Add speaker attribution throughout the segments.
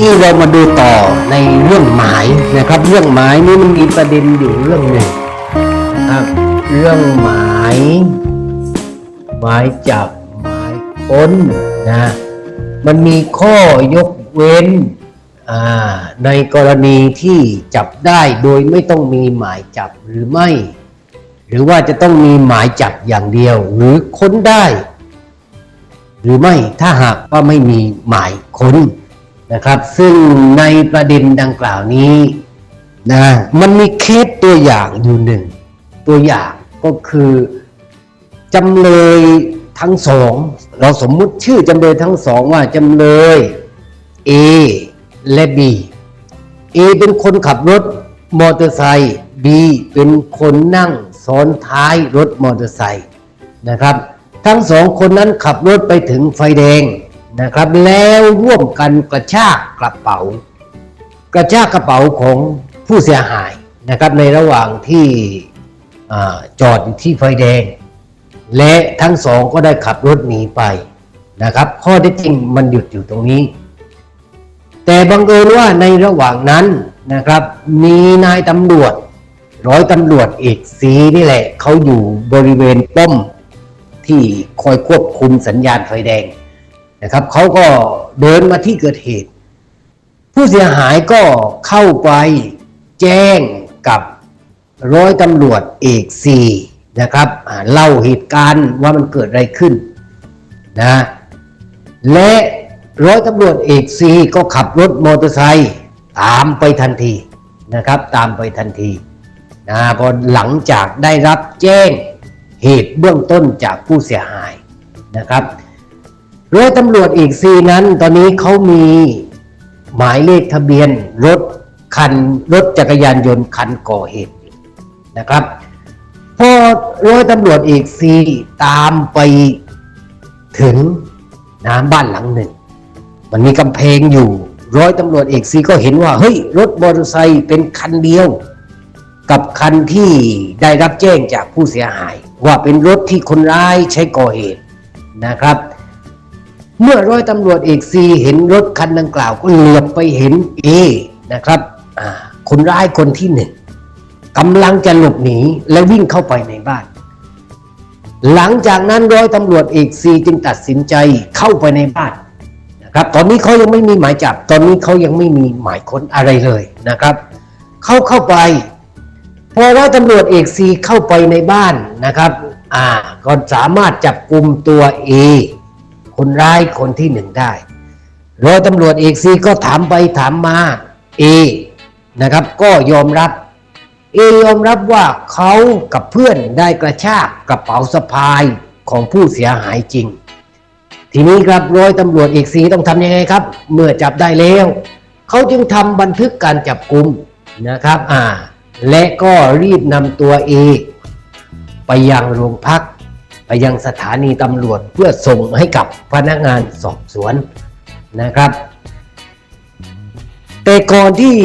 Speaker 1: นี้เรามาดูต่อในเรื่องหมายนะครับ เรื่องหมายนี้มันมีประเด็นอยู่เรื่องหนึ่งนะครับเรื่องหมายหมายจับหมายค้นนะมันมีข้อยกเว้นอ่าในกรณีที่จับได้โดยไม่ต้องมีหมายจับหรือไม่ หรือว่าจะต้องมีหมายจับอย่างเดียว หรือค้นได้ หรือไม่ถ้าหากว่าไม่มีหมายค้น นะครับ ซึ่งในประเด็นดังกล่าวนี้นะมันมีเคสตัวอย่างอยู่หนึ่ง ตัวอย่างก็คือจำเลยทั้งสอง เราสมมุติชื่อจำเลยทั้งสองว่าจำเลย A และ B A เป็นคนขับรถมอเตอร์ไซค์ B เป็นคนนั่งซ้อนท้ายรถมอเตอร์ไซค์นะครับ ทั้งสองคนนั้นขับรถไปถึงไฟแดง นะครับ แล้วร่วมกันกระชากกระเป๋า กระชากกระเป๋าของผู้เสียหายนะครับในระหว่างที่อจอดที่ไฟแดง และทั้งสองก็ได้ขับรถหนีไปนะครับ ข้อท็จจริงมันหยุดอยู่ตรงนี้ แต่บังเอิญว่าในระหว่างนั้นนะครับ มีนายตำรวจ ร้อยตำรวจเอกสีนี่แหละ เขาอยู่บริเวณป้อมที่คอยควบคุมสัญญาณไฟแดง นะครับเขาก็เดินมาที่เกิดเหตุ ผู้เสียหายก็เข้าไปแจ้งกับร้อยตำรวจเอกซีนะครับเล่าเหตุการณ์ว่ามันเกิดอะไรขึ้นนะและร้อยตำรวจเอกซีก็ขับรถมอเตอร์ไซค์ตามไปทันทีนะครับ ตามไปทันทีนะพอหลังจากได้รับแจ้งเหตุเบื้องต้นจากผู้เสียหายนะครับ ร้อยตำรวจอีกซีนั้น ตอนนี้เขามีหมายเลขทะเบียนรถคันรถจักรยานยนต์คันก่อเหตุนะครับ พอร้อยตำรวจอีกซีตามไปถึงน้ำบ้านหลังหนึ่ง มันมีกำแพงอยู่ ร้อยตำรวจเอกซีก็เห็นว่า เฮ้ย รถมอเตอร์ไซค์เป็นคันเดียว กับคันที่ได้รับแจ้งจากผู้เสียหาย ว่าเป็นรถที่คนร้ายใช้ก่อเหตุนะครับ เมื่อร้อยตำรวจเอกซีเห็นรถคันดังกล่าวก็เหลือบไปเห็นเอนะครับคนร้ายคนที่หนึ่งกำลังจะหลบหนีและวิ่งเข้าไปในบ้าน หลังจากนั้นร้อยตำรวจเอกซีจึงตัดสินใจเข้าไปในบ้านนะครับ ตอนนี้เขายังไม่มีหมายจับ ตอนนี้เขายังไม่มีหมายค้นอะไรเลยนะครับ เข้าเข้าไปพอร้อยตำรวจเอกซีเข้าไปในบ้านนะครับ อ่าก็สามารถจับกลุ่มตัวเอ คนร้ายคนที่หนึ่งได้ร้อยตำรวจเอกซีก็ถามไปถามมาเอนะครับ ก็ยอมรับ เอยอมรับว่าเขากับเพื่อนได้กระชากกระเป๋าสะพายของผู้เสียหายจริง ทีนี้ครับร้อยตำรวจเอกสีต้องทำยังไงครับ เมื่อจับได้แล้วเขาจึงทำบันทึกการจับกลุ่มนะครับ อ่า และก็รีบนำตัวเอไปยังโรงพัก ไปยังสถานีตำรวจเพื่อส่งให้กับพนักงานสอบสวนนะครับ แต่ก่อนที่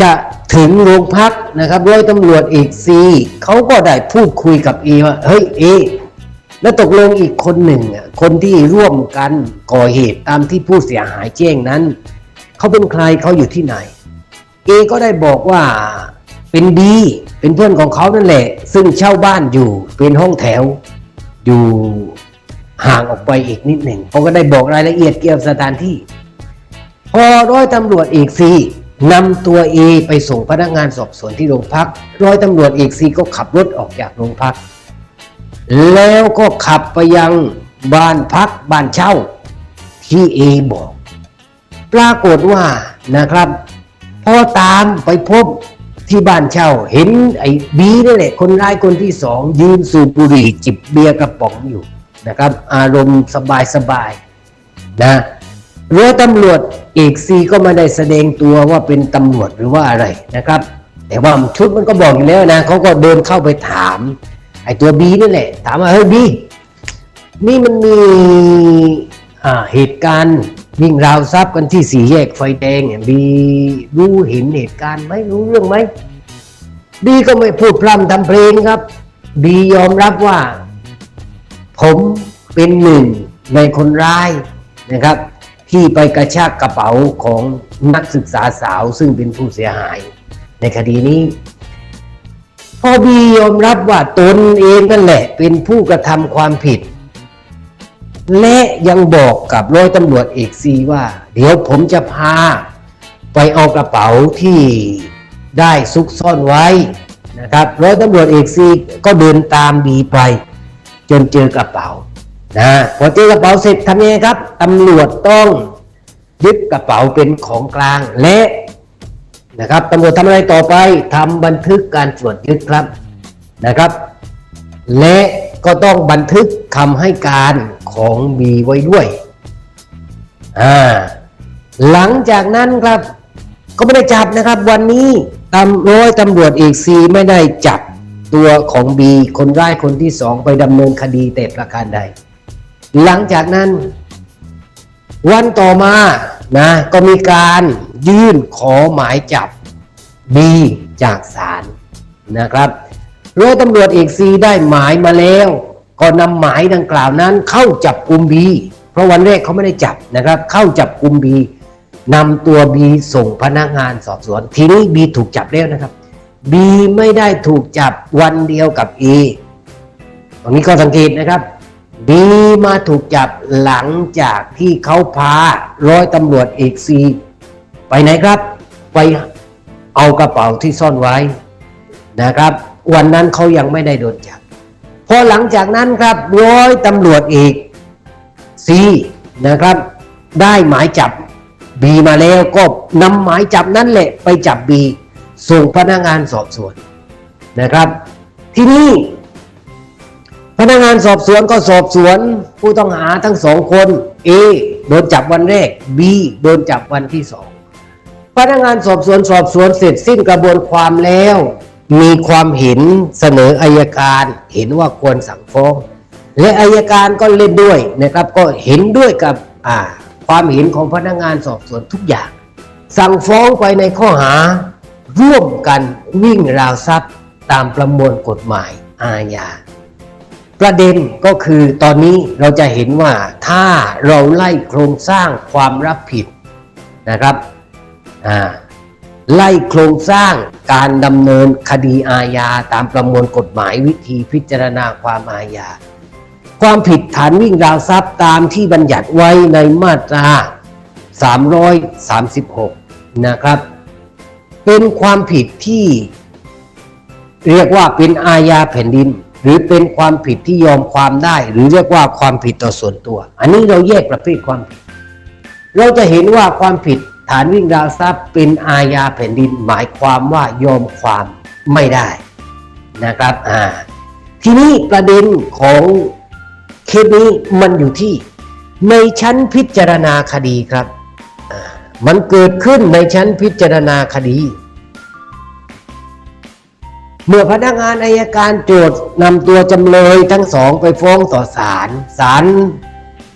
Speaker 1: จะถึงโรงพักนะครับร้อยตำรวจเอกซีเขาก็ได้พูดคุยกับเอว่าเฮ้ยเอแล้วตกลงอีกคนหนึ่งอะคนที่ร่วมกันก่อเหตุตามที่ผู้เสียหายแจ้งนั้น เขาเป็นใครเขาอยู่ที่ไหน เอก็ได้บอกว่าเป็นดี เป็นเพื่อนของเขานั่นแหละ ซึ่งเช่าบ้านอยู่เป็นห้องแถว อยู่ห่างออกไปอีกนิดหนึ่งเขาก็ได้บอกรายละเอียดเกี่ยวกับสถานที่ พอร้อยตำรวจเอกซีนำตัวเอไปส่งพนักงานสอบสวนที่โรงพัก ร้อยตำรวจเอกซีก็ขับรถออกจากโรงพัก แล้วก็ขับไปยังบ้านพักบ้านเช่าที่เอบอก ปรากฏว่านะครับ พอตามไปพบ ที่บ้านเช่า เห็นไอ้บีนั่นแหละ คนร้ายคนที่สองยืนสูบบุหรี่จิบเบียร์กระป๋องอยู่นะครับ อารมณ์สบายสบายๆนะเรือตำรวจเอกซีก็ไม่ได้แสดงตัวว่าเป็นตำรวจหรือว่าอะไรนะครับ แต่ว่าชุดมันก็บอกอยู่แล้วนะเขาก็เดินเข้าไปถาม ไอ้ตัวบีนั่นแหละ ถามว่าเฮ้ยบีนี่มันมีอ่าเหตุการณ์ วิ่งราวทรัพย์กันที่สี่แยกไฟแดงเนี่ยบีรู้เห็นเหตุการณ์ไหมรู้เรื่องไหมบีก็ไม่พูดพร่ำทำเพลงครับ บียอมรับว่า ผมเป็นหนึ่งในคนร้ายนะครับ ที่ไปกระชากกระเป๋าของนักศึกษาสาวซึ่งเป็นผู้เสียหาย ในคดีนี้พอบียอมรับว่าตนเองนั่นแหละ เป็นผู้กระทำความผิด และยังบอกกับร้อยตำรวจเอกซีว่า เดี๋ยวผมจะพา ไปเอากระเป๋าที่ได้ซุกซ่อนไว้นะครับร้อยตำรวจเอกซีก็เดินตามบีไป จนเจอกระเป๋านะพอเจอกระเป๋าเสร็จทำยังไงครับตำรวจต้องยึดกระเป๋าเป็นของกลางและนะครับตำรวจทำอะไรต่อไปทำบันทึกการตรวจยึดครับนะครับ และก็ต้องบันทึกคำให้การของบีไว้ด้วย อ่า หลังจากนั้นครับ ก็ไม่ได้จับนะครับ วันนี้ตำร้อยตำรวจเอกซีไม่ได้จับตัวของบีคนร้ายคนที่สองไปดำเนินคดีแต่ประการใด หลังจากนั้น วันต่อมานะก็มีการยื่นขอหมายจับบีจากศาลนะครับร้อยตำรวจเอกซีได้หมายมาแล้ว ก็นำหมายดังกล่าวนั้น เข้าจับกลุ่มบี เพราะวันแรกเขาไม่ได้จับนะครับ เข้าจับกลุ่มบีนำตัวบีส่งพนักงานสอบสวน ทีนี้บีถูกจับแล้วนะครับบีไม่ได้ถูกจับวันเดียวกับเอตรงนี้ก็สังเกตนะครับบีมาถูกจับหลังจากที่เขาพาร้อยตำรวจเอกซีไปไหนครับ ไปเอากระเป๋าที่ซ่อนไว้นะครับ วันนั้นเขายังไม่ได้โดนจับ พอหลังจากนั้นครับร้อยตำรวจเอกซีนะครับ ได้หมายจับบีมาแล้วก็นำหมายจับนั่นแหละ ไปจับบีส่งพนักงานสอบสวนนะครับ ที่นี่พนักงานสอบสวนก็สอบสวนผู้ต้องหาทั้งสองคน A โดนจับวันแรก B โดนจับวันที่สองพนักงานสอบสวนสอบสวนเสร็จสิ้นกระบวนความแล้ว มีความเห็นเสนออายการเห็นว่าควรสั่งฟ้อง และอายการก็เล่นด้วยนะครับก็เห็นด้วยกับความเห็นของพนักงานสอบสวนทุกอย่าง สั่งฟ้องไปในข้อหา ร่วมกันวิ่งราวทรัพย์ตามประมวลกฎหมายอาญาประเด็นก็คือตอนนี้เราจะเห็นว่าถ้าเราไล่โครงสร้างความรับผิดนะครับอ่า ไล่โครงสร้างการดำเนินคดีอาญาตามประมวลกฎหมายวิธีพิจารณาความอาญา ความผิดฐานวิ่งราวทรัพย์ตามที่บัญญัติไว้ในมาตรา 336 นะครับ เป็นความผิดที่เรียกว่าเป็นอาญาแผ่นดิน หรือเป็นความผิดที่ยอมความได้ หรือเรียกว่าความผิดต่อส่วนตัว อันนี้เราแยกประเภทความผิด เราจะเห็นว่าความผิด ฐานวิ่งราวทรัพย์เป็นอาญาแผ่นดินหมายความว่ายอมความไม่ได้นะครับอ่าทีนี้ประเด็นของเคสนี้มันอยู่ที่ในชั้นพิจารณาคดีครับมันเกิดขึ้นในชั้นพิจารณาคดี เมื่อพนักงานอายการโจทย์นำตัวจำเลยทั้งสองไปฟ้องต่อศาลศาล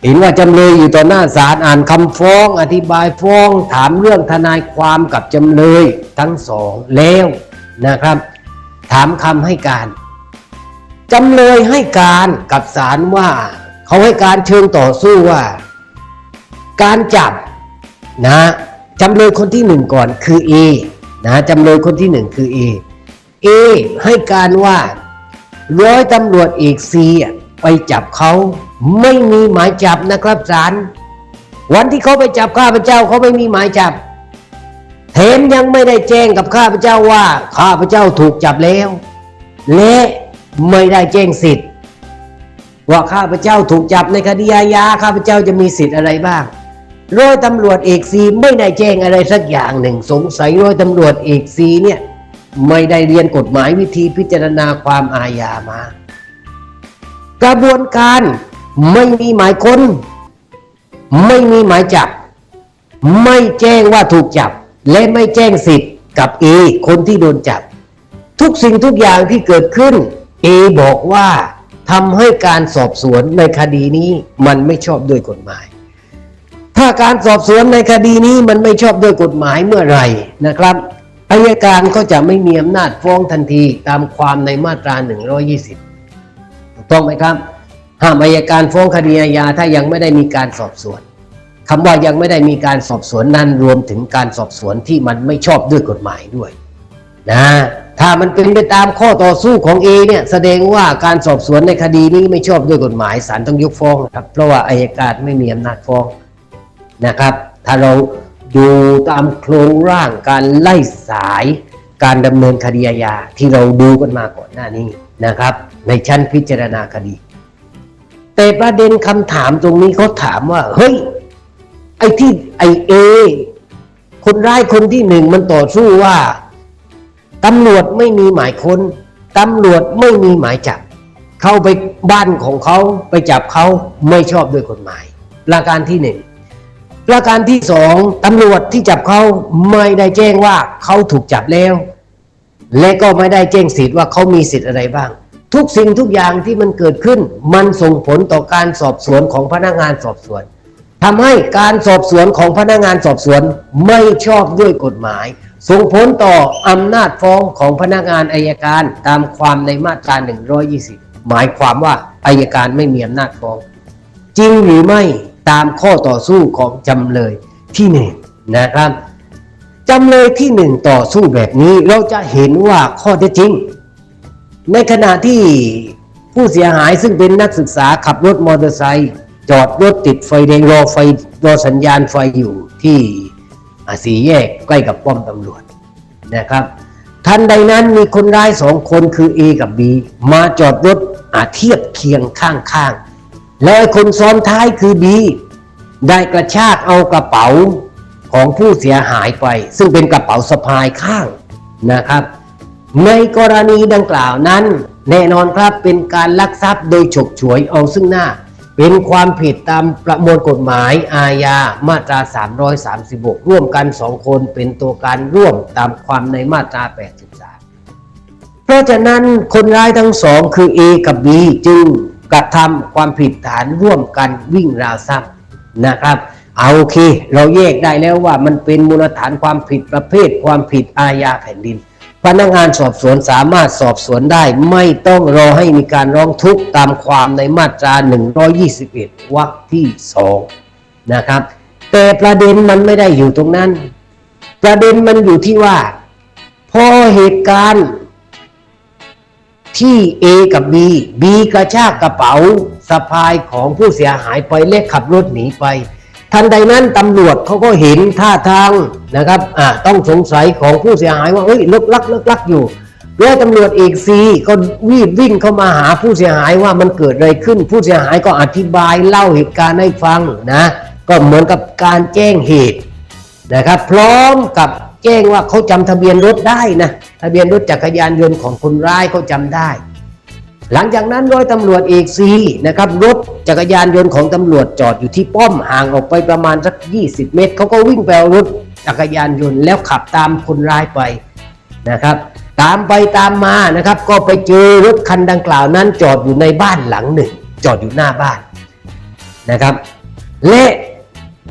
Speaker 1: เห็นว่าจำเลยอยู่ต่อหน้าศาลอ่านคำฟ้อง อธิบายฟ้อง ถามเรื่องทนายความกับจำเลยทั้งสองแล้วนะครับ ถามคำให้การจำเลยให้การกับศาลว่า เขาให้การเชิงต่อสู้ว่า การจับนะจำเลยคนที่หนึ่งก่อนคือ A นะจำเลยคนที่หนึ่งคือ A A ให้การว่าร้อยตำรวจเอกซีอะไปจับเขา ไม่มีหมายจับนะครับศาลวันที่เขาไปจับข้าพเจ้าเขาไม่มีหมายจับแถมยังไม่ได้แจ้งกับข้าพเจ้าว่า ข้าพเจ้าถูกจับแล้ว และไม่ได้แจ้งสิทธิ์ ว่าข้าพเจ้าถูกจับในคดีอาญาข้าพเจ้าจะมีสิทธิ์อะไรบ้างร้อยตำรวจเอกซีไม่ได้แจ้งอะไรสักอย่างหนึ่ง สงสัยร้อยตำรวจเอกซีเนี่ยไม่ได้เรียนกฎหมายวิธีพิจารณาความอาญามา กระบวนการ ไม่มีหมายค้น ไม่มีหมายจับ ไม่แจ้งว่าถูกจับ และไม่แจ้งสิทธิ์กับเอคนที่โดนจับ ทุกสิ่งทุกอย่างที่เกิดขึ้นเอบอกว่าทำให้การสอบสวนในคดีนี้มันไม่ชอบด้วยกฎหมาย ถ้าการสอบสวนในคดีนี้มันไม่ชอบด้วยกฎหมายเมื่อไหร่นะครับอายการก็จะไม่มีอำนาจฟ้องทันทีตามความในมาตรา 120 ถูกต้องไหมครับ ห้ามอายการฟ้องคดีอาญาถ้ายังไม่ได้มีการสอบสวนคำว่ายังไม่ได้มีการสอบสวนนั้นรวมถึงการสอบสวนที่มันไม่ชอบด้วยกฎหมายด้วยนะถ้ามันเป็นไปตามข้อต่อสู้ของ A เนี่ยแสดงว่าการสอบสวนในคดีนี้ไม่ชอบด้วยกฎหมายศาลต้องยกฟ้องครับ เพราะว่าอายการไม่มีอำนาจฟ้องนะครับ ถ้าเราดูตามโครงร่างการไล่สายการดำเนินคดีอาญาที่เราดูกันมาก่อนหน้านี้นะครับ ในชั้นพิจารณาคดี แต่ประเด็นคำถามตรงนี้เขาถามว่า เฮ้ย ไอ้ที่ไอเอคนร้ายคนที่หนึ่งมันต่อสู้ว่าตำรวจไม่มีหมายค้นตำรวจไม่มีหมายจับ เข้าไปบ้านของเขาไปจับเขาไม่ชอบด้วยกฎหมายประการที่หนึ่งประการที่สองตำรวจที่จับเขาไม่ได้แจ้งว่าเขาถูกจับแล้ว และก็ไม่ได้แจ้งสิทธิ์ว่าเขามีสิทธิ์อะไรบ้าง ทุกสิ่งทุกอย่างที่มันเกิดขึ้น มันส่งผลต่อการสอบสวนของพนักงานสอบสวนทำให้การสอบสวนของพนักงานสอบสวนไม่ชอบด้วยกฎหมาย ส่งผลต่ออำนาจฟ้องของพนักงานอายการตามความในมาตรา 120 หมายความว่าอายการไม่มีอำนาจฟ้อง จริงหรือไม่ตามข้อต่อสู้ของจำเลยที่หนึ่งนะครับจำเลยที่หนึ่งต่อสู้แบบนี้เราจะเห็นว่าข้อเท็จจริง ในขณะที่ผู้เสียหายซึ่งเป็นนักศึกษาขับรถมอเตอร์ไซค์จอดรถติดไฟแดงรอไฟรอสัญญาณไฟอยู่ที่อสี่แยกใกล้กับป้อมตำรวจนะครับ ทันใดนั้นมีคนร้ายสองคนคือ A กับ B มาจอดรถอาเทียบเคียงข้างๆ แล้วคนซ้อนท้ายคือ B ได้กระชากเอากระเป๋าของผู้เสียหายไป ซึ่งเป็นกระเป๋าสะพายข้างนะครับ ในกรณีดังกล่าวนั้น แน่นอนครับเป็นการลักทรัพย์โดยฉกฉวยเอาซึ่งหน้า เป็นความผิดตามประมวลกฎหมายอาญามาตรา 336 ร่วมกันสองคนเป็นตัวการร่วมตามความในมาตรา 83 เพราะฉะนั้นคนร้ายทั้งสองคือ A กับ B จึงกระทำความผิดฐานร่วมกันวิ่งราวทรัพย์นะครับเอาโอเค เราแยกได้แล้วว่ามันเป็นมูลฐานความผิดประเภทความผิดอาญาแผ่นดิน พนักงานสอบสวนสามารถสอบสวนได้ ไม่ต้องรอให้มีการร้องทุกข์ตามความในมาตรา 121วรรคที่2นะครับ แต่ประเด็นมันไม่ได้อยู่ตรงนั้น ประเด็นมันอยู่ที่ว่า พอเหตุการณ์ที่ A กับ B B กระชากกระเป๋าสะพายของผู้เสียหายไปและขับรถหนีไป ทันใดนั้นตำรวจเขาก็เห็นท่าทางนะครับอ่าต้องสงสัยของผู้เสียหายว่าเฮ้ยลึกลักลึกลักอยู่แล้วตำรวจเอกซีก็รีบวิ่งเข้ามาหาผู้เสียหายว่ามันเกิดอะไรขึ้น ผู้เสียหายก็อธิบายเล่าเหตุการณ์ให้ฟังนะก็เหมือนกับการแจ้งเหตุนะครับพร้อมกับแจ้งว่าเขาจำทะเบียนรถได้นะทะเบียนรถจักรยานยนต์ของคนร้ายเขาจำได้ หลังจากนั้นร้อยตำรวจเอกซีนะครับรถจักรยานยนต์ของตำรวจจอดอยู่ที่ป้อมห่างออกไปประมาณสัก 20 เมตรเขาก็วิ่งไปเอารถจักรยานยนต์แล้วขับตามคนร้ายไปนะครับ ตามไปตามมานะครับ ก็ไปเจอรถคันดังกล่าวนั้นจอดอยู่ในบ้านหลังหนึ่ง จอดอยู่หน้าบ้านนะครับ และ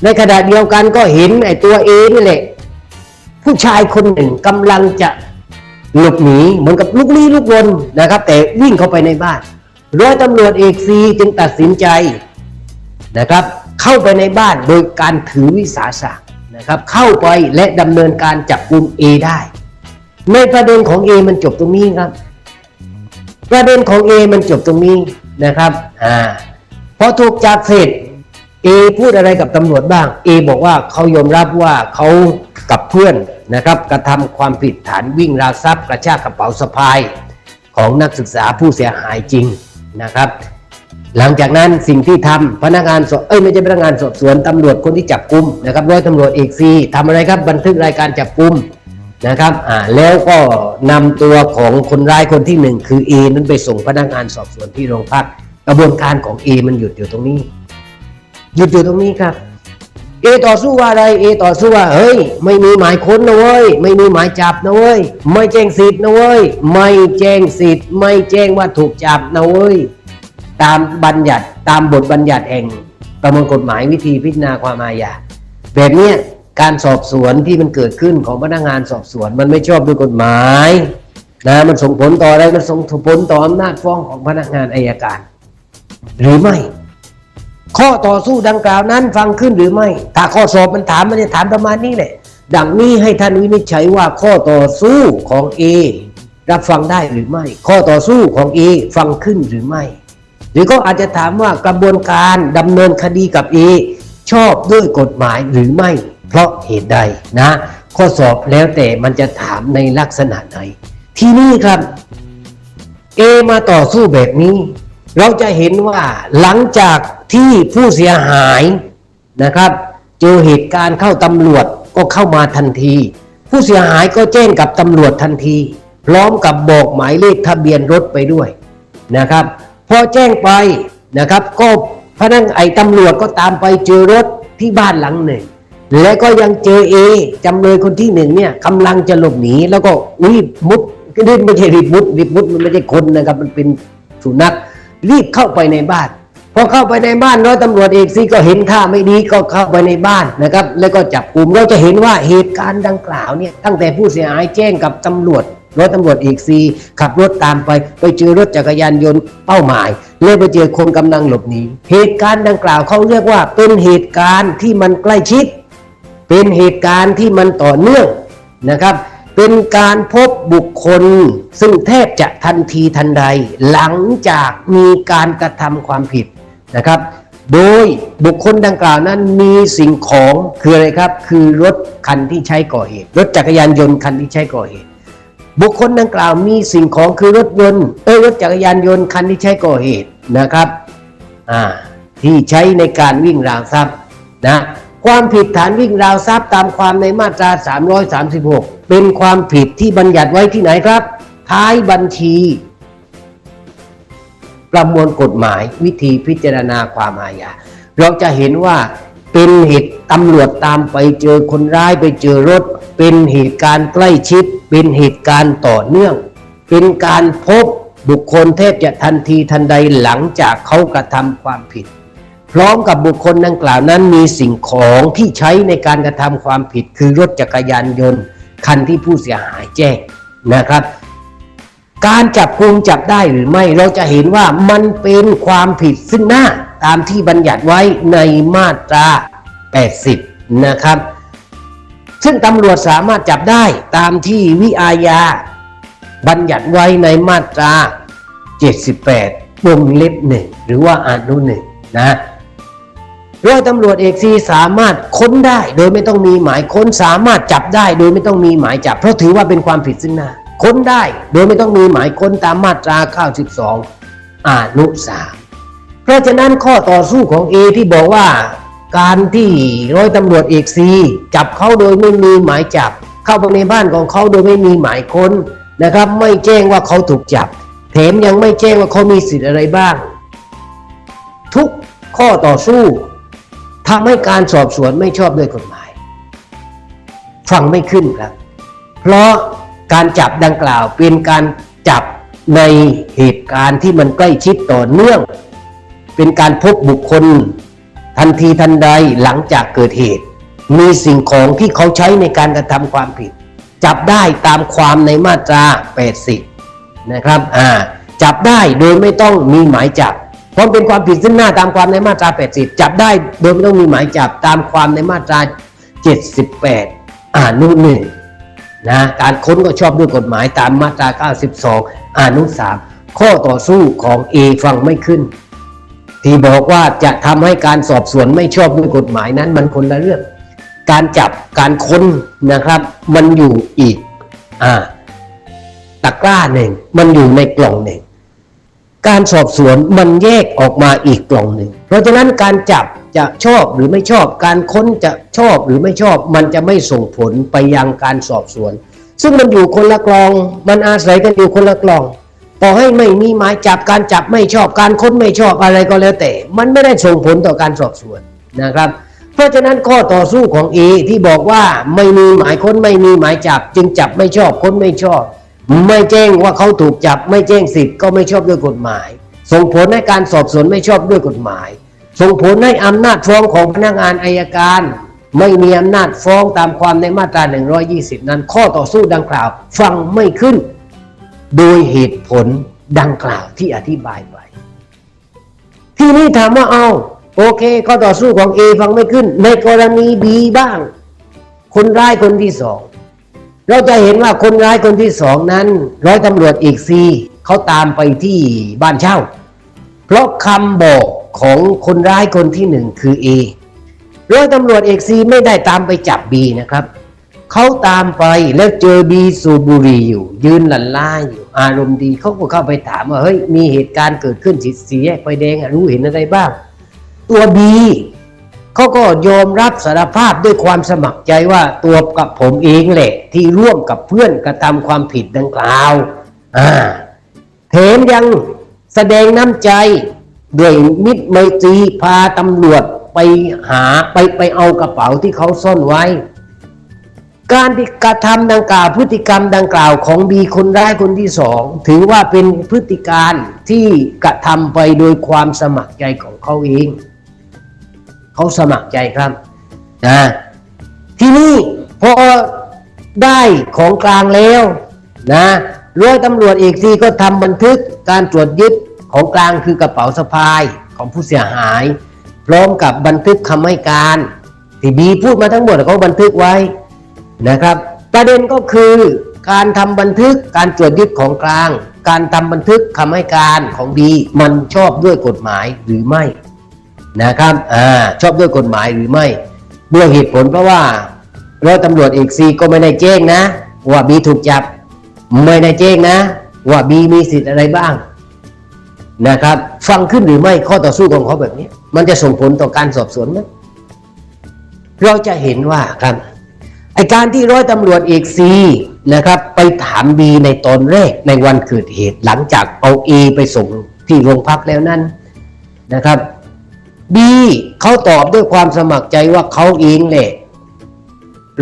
Speaker 1: ในขณะเดียวกันก็เห็นไอ้ตัวเอนี่แหละผู้ชายคนหนึ่งกำลังจะ หลบหนีเหมือนกับลุกลี้ลุกลนนะครับ แต่วิ่งเข้าไปในบ้านร้อยตำรวจเอกซีจึงตัดสินใจนะครับ เข้าไปในบ้านโดยการถือวิสาสะนะครับ เข้าไปและดำเนินการจับกลุ่มเอได้ ในประเด็นของเอมันจบตรงนี้ครับ ประเด็นของ A มันจบตรงนี้นะครับอ่าพอถูกจับเสร็จ A พูดอะไรกับตำรวจบ้าง A บอกว่าเขายอมรับว่าเขากับเพื่อนนะครับกระทำความผิดฐานวิ่งราวทรัพย์กระชากกระเป๋าสะพาย ของนักศึกษาผู้เสียหายจริงนะครับ หลังจากนั้นสิ่งที่ทำพนักงานสอบเอ้ยไม่ใช่พนักงานสอบสวนตำรวจคนที่จับกุมนะครับร้อยตำรวจเอกซีทำอะไรครับบันทึกรายการจับกุมนะครับอ่าแล้วก็นำตัวของคนร้ายคนที่หนึ่งคือ A นั้นไปส่งพนักงานสอบสวนที่โรงพักกระบวนการของ A มันหยุดอยู่ตรงนี้ หยุดอยู่ตรงนี้ครับ เอต่อสู้ว่าอะไร เอต่อสู้ว่าเฮ้ย ไม่มีหมายค้นนะเว้ย ไม่มีหมายจับนะเว้ย ไม่แจ้งสิทธิ์นะเว้ย ไม่แจ้งสิทธิ์ ไม่แจ้งว่าถูกจับนะเว้ย ตามบัญญัติตามบทบัญญัติแห่ง ประมวลกฎหมายวิธีพิจารณาความอาญาแบบเนี้ยการสอบสวนที่มันเกิดขึ้นของพนักงานสอบสวน มันไม่ชอบด้วยกฎหมายนะมันส่งผลต่ออะไรมันส่งผลต่ออำนาจฟ้องของพนักงานอายการ หรือไม่ ข้อต่อสู้ดังกล่าวนั้นฟังขึ้นหรือไม่ ถ้าข้อสอบมันถามมันจะถามประมาณนี้แหละ ดังนี้ให้ท่านวินิจฉัยว่าข้อต่อสู้ของ A รับฟังได้หรือไม่ ข้อต่อสู้ของ A ฟังขึ้นหรือไม่ หรือก็อาจจะถามว่ากระบวนการดำเนินคดีกับ A ชอบด้วยกฎหมายหรือไม่ เพราะเหตุใดนะ ข้อสอบแล้วแต่มันจะถามในลักษณะไหน ที่นี่ครับเอมาต่อสู้แบบนี้ เราจะเห็นว่าหลังจากที่ผู้เสียหายนะครับ เจอเหตุการณ์เข้าตำรวจก็เข้ามาทันที ผู้เสียหายก็แจ้งกับตำรวจทันที พร้อมกับบอกหมายเลขทะเบียนรถไปด้วยนะครับ พอแจ้งไปนะครับ ก็พนักไอ้ตำรวจก็ตามไปเจอรถที่บ้านหลังหนึ่งและก็ยังเจอเอจำเลยคนที่หนึ่งเนี่ยกำลังจะหลบหนีแล้วก็รีบมุดรีบไม่ใช่รีบมุดรีบมุดมันไม่ใช่คนนะครับ มันเป็นสุนัข รีบเข้าไปในบ้านพอเข้าไปในบ้านร้อยตำรวจเอกซีก็เห็นท่าไม่ดีก็เข้าไปในบ้านนะครับ แล้วก็จับกลุ่มเราจะเห็นว่าเหตุการณ์ดังกล่าวเนี่ยตั้งแต่ผู้เสียหายแจ้งกับตำรวจร้อยตำรวจเอกซีขับรถตามไป ไปเจอรถจักรยานยนต์เป้าหมายเลยไปเจอคนกำลังหลบหนีเหตุการณ์ดังกล่าวเขาเรียกว่าเป็นเหตุการณ์ที่มันใกล้ชิด เป็นเหตุการณ์ที่มันต่อเนื่องนะครับ เป็นการพบบุคคล ซึ่งแทบจะทันทีทันใด หลังจากมีการกระทำความผิดนะครับ โดยบุคคลดังกล่าวนั้นมีสิ่งของคืออะไรครับ คือรถคันที่ใช้ก่อเหตุ รถจักรยานยนต์คันที่ใช้ก่อเหตุ บุคคลดังกล่าวมีสิ่งของคือรถยนต์เอ้ยรถจักรยานยนต์คันที่ใช้ก่อเหตุนะครับอ่าที่ใช้ในการวิ่งราวทรัพย์นะความผิดฐานวิ่งราวทรัพย์ตามความในมาตรา 336 เป็นความผิดที่บัญญัติไว้ที่ไหนครับ ท้ายบัญชี ประมวลกฎหมายวิธีพิจารณาความอาญาเราจะเห็นว่าเป็นเหตุตำรวจตามไปเจอคนร้ายไปเจอรถ เป็นเหตุการณ์ใกล้ชิด เป็นเหตุการณ์ต่อเนื่อง เป็นการพบบุคคลแทบจะทันทีทันใดหลังจากเขากระทำความผิด พร้อมกับบุคคลดังกล่าวนั้นมีสิ่งของที่ใช้ในการกระทำความผิดคือรถจักรยานยนต์ คันที่ผู้เสียหายแจ้งนะครับ การจับกุมจับได้หรือไม่เราจะเห็นว่ามันเป็นความผิดซึ่งหน้าตามที่บัญญัติไว้ในมาตรา 80 นะครับ ซึ่งตำรวจสามารถจับได้ตามที่วิอาญาบัญญัติไว้ในมาตรา 78 วงเล็บหนึ่งหรือว่าอนุหนึ่งนะ ร้อยตำรวจเอกซีสามารถค้นได้โดยไม่ต้องมีหมายค้นสามารถจับได้โดยไม่ต้องมีหมายจับ เพราะถือว่าเป็นความผิดซึ่งหน้า ค้นได้โดยไม่ต้องมีหมายค้นตามมาตรา92อนุสามเพราะฉะนั้นข้อต่อสู้ของ A ที่บอกว่า การที่ร้อยตำรวจเอกซีจับเขาโดยไม่มีหมายจับ เข้าไปในบ้านของเขาโดยไม่มีหมายค้นนะครับ ไม่แจ้งว่าเขาถูกจับแถมยังไม่แจ้งว่าเขามีสิทธิ์อะไรบ้าง ทุกข้อต่อสู้ ทำให้การสอบสวนไม่ชอบด้วยกฎหมาย ฟังไม่ขึ้นครับ เพราะการจับดังกล่าวเป็นการจับในเหตุการณ์ที่มันใกล้ชิดต่อเนื่อง เป็นการพบบุคคล ทันทีทันใดหลังจากเกิดเหตุ มีสิ่งของที่เขาใช้ในการกระทำความผิด จับได้ตามความในมาตรา 80 นะครับอ่าจับได้โดยไม่ต้องมีหมายจับ พราะเป็นความผิดซึ่งหน้าตามความในมาตรา 80 จับได้โดยไม่ต้องมีหมายจับตามความในมาตรา 78อนุหนึ่งนะการค้นก็ชอบด้วยกฎหมายตามมาตรา 92อนุ3ข้อต่อสู้ของ A ฟังไม่ขึ้น ที่บอกว่าจะทำให้การสอบสวนไม่ชอบด้วยกฎหมายนั้นมันคนละเรื่อง การจับการค้นนะครับ มันอยู่อีกอ่าตะกร้าหนึ่งมันอยู่ในกล่องหนึ่ง การสอบสวนมันแยกออกมาอีกกล่องหนึ่ง เพราะฉะนั้นการจับจะชอบหรือไม่ชอบ การค้นจะชอบหรือไม่ชอบ มันจะไม่ส่งผลไปยังการสอบสวน ซึ่งมันอยู่คนละกลอง มันอาศัยกันอยู่คนละกลองต่อให้ไม่มีหมายจับการจับไม่ชอบการค้นไม่ชอบอะไรก็แล้วแต่ มันไม่ได้ส่งผลต่อการสอบสวนนะครับ เพราะฉะนั้นข้อต่อสู้ของ A ที่บอกว่าไม่มีหมายค้นไม่มีหมายจับ จึงจับไม่ชอบค้นไม่ชอบ ไม่แจ้งว่าเขาถูกจับ ไม่แจ้งสิทธิ์ก็ไม่ชอบด้วยกฎหมาย ส่งผลให้การสอบสวนไม่ชอบด้วยกฎหมาย ส่งผลให้อำนาจฟ้องของพนักงานอายการ ไม่มีอำนาจฟ้องตามความในมาตรา 120 นั้น ข้อต่อสู้ดังกล่าว ฟังไม่ขึ้น โดยเหตุผลดังกล่าวที่อธิบายไปที่นี่ถามว่าเอาโอเค ข้อต่อสู้ของ A ฟังไม่ขึ้น ในกรณี B บ้าง คนร้ายคนที่สอง เราจะเห็นว่าคนร้ายคนที่สองนั้นร้อยตำรวจเอกซีเขาตามไปที่บ้านเช่า เพราะคำบอกของคนร้ายคนที่หนึ่งคือ A ร้อยตำรวจเอกซีไม่ได้ตามไปจับ B นะครับเขาตามไปแล้วเจอ B สูบุรีอยู่ ยืนหลันล่าอยู่ อารมณ์ดีเขาก็เข้าไปถามว่าเฮ้ยมีเหตุการณ์เกิดขึ้นสีสีแยกไฟแดงรู้เห็นอะไรบ้าง ตัว B เขาก็ยอมรับสารภาพด้วยความสมัครใจว่าตัวกับผมเองแหละ ที่ร่วมกับเพื่อนกระทำความผิดดังกล่าวอ่าแถมยังแสดงน้ำใจด้วยมิตรไมตรีพาตำรวจไปหาไปไปเอากระเป๋าที่เขาซ่อนไว้ การที่กระทำดังกล่าวพฤติกรรมดังกล่าวของบีคนร้ายคนที่สองถือว่าเป็นพฤติการที่กระทำไปโดยความสมัครใจของเขาเอง เขาสมัครใจครับนะทีนี้พอได้ของกลางแล้วนะร้อยตำรวจเอกทีก็ทำบันทึกการตรวจยึดของกลางคือกระเป๋าสะพายของผู้เสียหาย พร้อมกับบันทึกคำให้การที่บีพูดมาทั้งหมดเขาบันทึกไว้นะครับ ประเด็นก็คือการทำบันทึกการตรวจยึดของกลาง การทำบันทึกคำให้การของบีมันชอบด้วยกฎหมายหรือไม่ นะครับอ่าชอบด้วยกฎหมายหรือไม่ด้วยเหตุผลเพราะว่าร้อยตำรวจเอกซีก็ไม่ได้แจ้งนะ ว่าบีถูกจับ ไม่ได้แจ้งนะ ว่าบีมีสิทธิ์อะไรบ้างนะครับ ฟังขึ้นหรือไม่ข้อต่อสู้ของเขาแบบนี้ มันจะส่งผลต่อการสอบสวนไหมเราจะเห็นว่าครับไอการที่ร้อยตำรวจเอกซีนะครับ ไปถามบีในตอนแรกในวันเกิดเหตุหลังจากเอาเอไปส่งที่โรงพักแล้วนั้นนะครับ บีเขาตอบด้วยความสมัครใจว่าเขาเองแหละ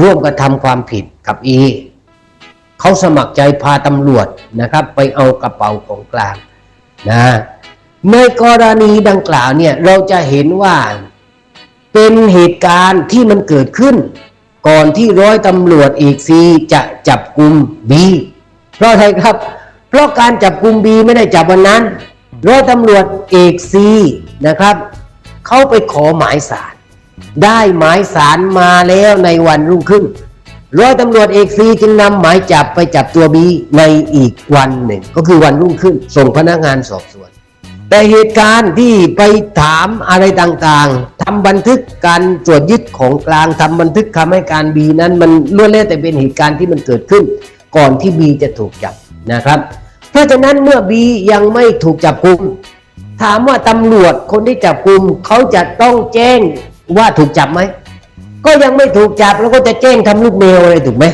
Speaker 1: ร่วมกระทำความผิดกับเอเขาสมัครใจพาตำรวจนะครับ ไปเอากระเป๋าของกลางนะในกรณีดังกล่าวเนี่ยเราจะเห็นว่าเป็นเหตุการณ์ที่มันเกิดขึ้น ก่อนที่ร้อยตำรวจเอกซีจะจับกลุ่มบีเพราะอะไรครับ เพราะการจับกลุ่มบีไม่ได้จับวันนั้น ร้อยตำรวจเอกซีนะครับ เขาไปขอหมายสารได้หมายสารมาแล้วในวันรุ่งขึ้นร้อยตำรวจเอกซีจึงนำหมายจับไปจับตัวบีในอีกวันหนึ่ง ก็คือวันรุ่งขึ้น ส่งพนักงานสอบสวน แต่เหตุการณ์ที่ไปถามอะไรต่างๆทำบันทึกการตรวจยึดของกลางทำบันทึกคำให้การบีนั้นมันล้วนแล้วแต่เป็นเหตุการณ์ที่มันเกิดขึ้น ก่อนที่บีจะถูกจับนะครับ เพราะฉะนั้นเมื่อบียังไม่ถูกจับกุม ถามว่าตำรวจคนที่จับกลุ่มเขาจะต้องแจ้งว่าถูกจับไหม ก็ยังไม่ถูกจับแล้วก็จะแจ้งทำลูกเมลอะไรถูกไหม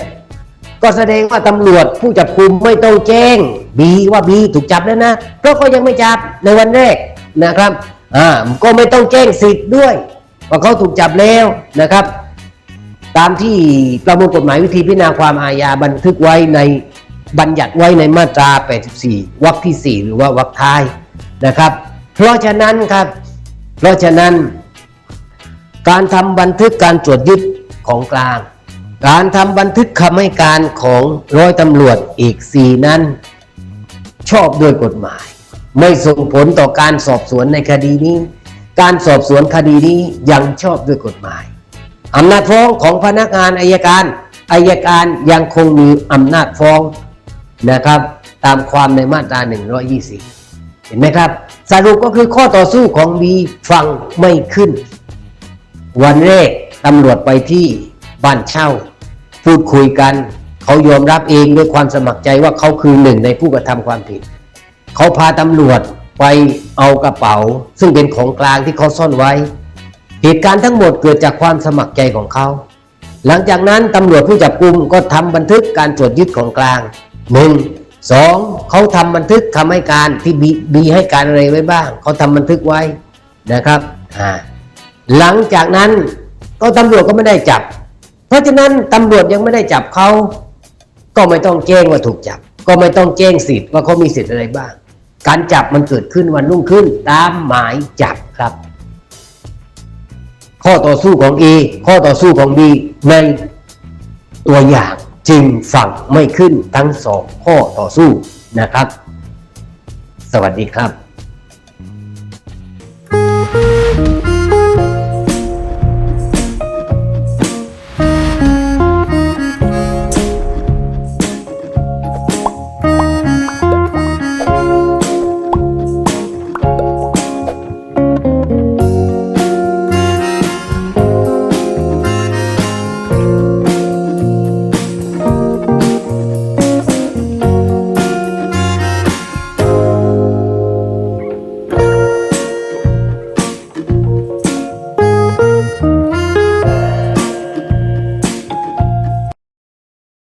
Speaker 1: ก็แสดงว่าตำรวจผู้จับกลุ่มไม่ต้องแจ้งบีว่าบีถูกจับแล้วนะเพราะก็ยังไม่จับในวันแรกนะครับอ่าก็ไม่ต้องแจ้งสิทธิ์ด้วยว่าเขาถูกจับแล้วนะครับ ตามที่ประมวลกฎหมายวิธีพิจารณาความอาญาบันทึกไว้ในบัญญัติไว้ในมาตรา 84วรรคที่ 4 หรือว่าวรรคท้ายนะครับ เพราะฉะนั้นครับ เพราะฉะนั้น การทำบันทึกการตรวจยึดของกลาง การทำบันทึกคำให้การของร้อยตำรวจเอกสีนั้น ชอบด้วยกฎหมาย ไม่ส่งผลต่อการสอบสวนในคดีนี้ การสอบสวนคดีนี้ยังชอบด้วยกฎหมายอำนาจฟ้องของพนักงานอายการอายการยังคงมีอำนาจฟ้องนะครับ ตามความในมาตรา 120 ห็นไหมครับ สรุปก็คือข้อต่อสู้ของบีฟังไม่ขึ้น วันแรกตำรวจไปที่บ้านเช่า พูดคุยกัน เขายอมรับเองด้วยความสมัครใจว่าเขาคือหนึ่งในผู้กระทำความผิด เขาพาตำรวจไปเอากระเป๋า ซึ่งเป็นของกลางที่เขาซ่อนไว้ เหตุการณ์ทั้งหมดเกิดจากความสมัครใจของเขา หลังจากนั้นตำรวจผู้จับกลุ่มก็ทำบันทึกการตรวจยึดของกลางหนึ่ง สองเขาทำบันทึกคำให้การที่บีบีให้การอะไรไว้บ้างเขาทำบันทึกไว้นะครับอ่าหลังจากนั้นก็ตำรวจก็ไม่ได้จับ เพราะฉะนั้นตำรวจยังไม่ได้จับเขาก็ไม่ต้องแจ้งว่าถูกจับ ก็ไม่ต้องแจ้งสิทธิ์ว่าเขามีสิทธิ์อะไรบ้าง การจับมันเกิดขึ้นวันรุ่งขึ้นตามหมายจับครับ ข้อต่อสู้ของ A ข้อต่อสู้ของ B ในตัวอย่าง จึงฝั่งไม่ขึ้นทั้งสองข้อต่อสู้นะครับ สวัสดีครับ